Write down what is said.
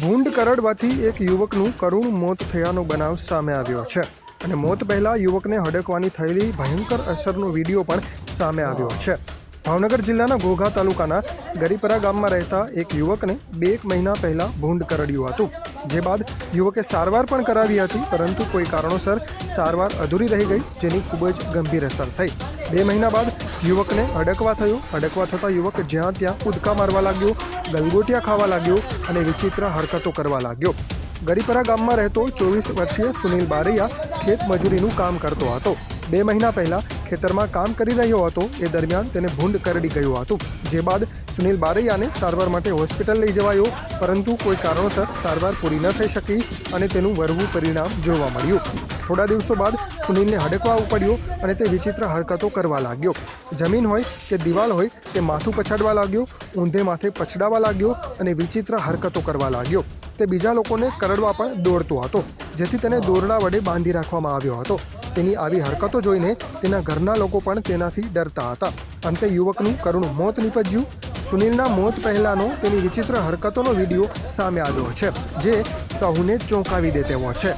ભૂંડ કરડવાથી એક યુવકનું કરુણ મોત થયાનો બનાવ સામે આવ્યો છે. અને મોત પહેલા યુવકને હડકવાની થયેલી ભયંકર અસરનો વીડિયો પણ સામે આવ્યો છે. ભાવનગર જિલ્લાના ઘોઘા તાલુકાના ગરીપરા ગામમાં રહેતા એક યુવકને બે એક મહિના પહેલા ભૂંડ કરડ્યું હતું. જે બાદ યુવકે સારવાર પણ કરાવી હતી, પરંતુ કોઈ કારણોસર સારવાર અધૂરી રહી ગઈ, જેની ખૂબ જ ગંભીર અસર થઈ. બે મહિના બાદ યુવકને અડકવા થયું. અડકવા થતાં યુવક જ્યાં ત્યાં કૂદકા મારવા લાગ્યો, ગલગોટિયા ખાવા લાગ્યો અને વિચિત્ર હરકતો કરવા લાગ્યો. ગરીપરા ગામમાં રહેતો ચોવીસ વર્ષીય સુનિલ બારૈયા ખેત મજૂરીનું કામ કરતો હતો. બે મહિના પહેલા ખેતરમાં કામ કરી રહ્યો હતો, એ દરમિયાન તેને ભૂંડ કરડી ગયું હતું. જે બાદ સુનિલ બારૈયાને સારવાર માટે હોસ્પિટલ લઈ જવાયો, પરંતુ કોઈ કારણોસર સારવાર પૂરી ન થઈ શકી અને તેનું વરવું પરિણામ જોવા મળ્યું. થોડા દિવસો બાદ સુનિલને હડકવા ઉપડ્યો અને તે વિચિત્ર હરકતો કરવા લાગ્યો. જમીન હોય કે દિવાલ હોય, તે માથું પછાડવા લાગ્યો, ઊંધે માથે પછડાવા લાગ્યો અને વિચિત્ર હરકતો કરવા લાગ્યો. તે બીજા લોકોને કરડવા પણ દોડતો હતો, જેથી તેને દોરડા વડે બાંધી રાખવામાં આવ્યો હતો. તેની આવી હરકતો જોઈને તેના ઘરના લોકો પણ તેનાથી ડરતા હતા. અંતે યુવકનું કરુણ મોત નીપજ્યું. સુનિલના મોત પહેલાંનો તેની વિચિત્ર હરકતોનો વીડિયો સામે આવ્યો છે, જે સૌને ચોંકાવી દે તેવો છે.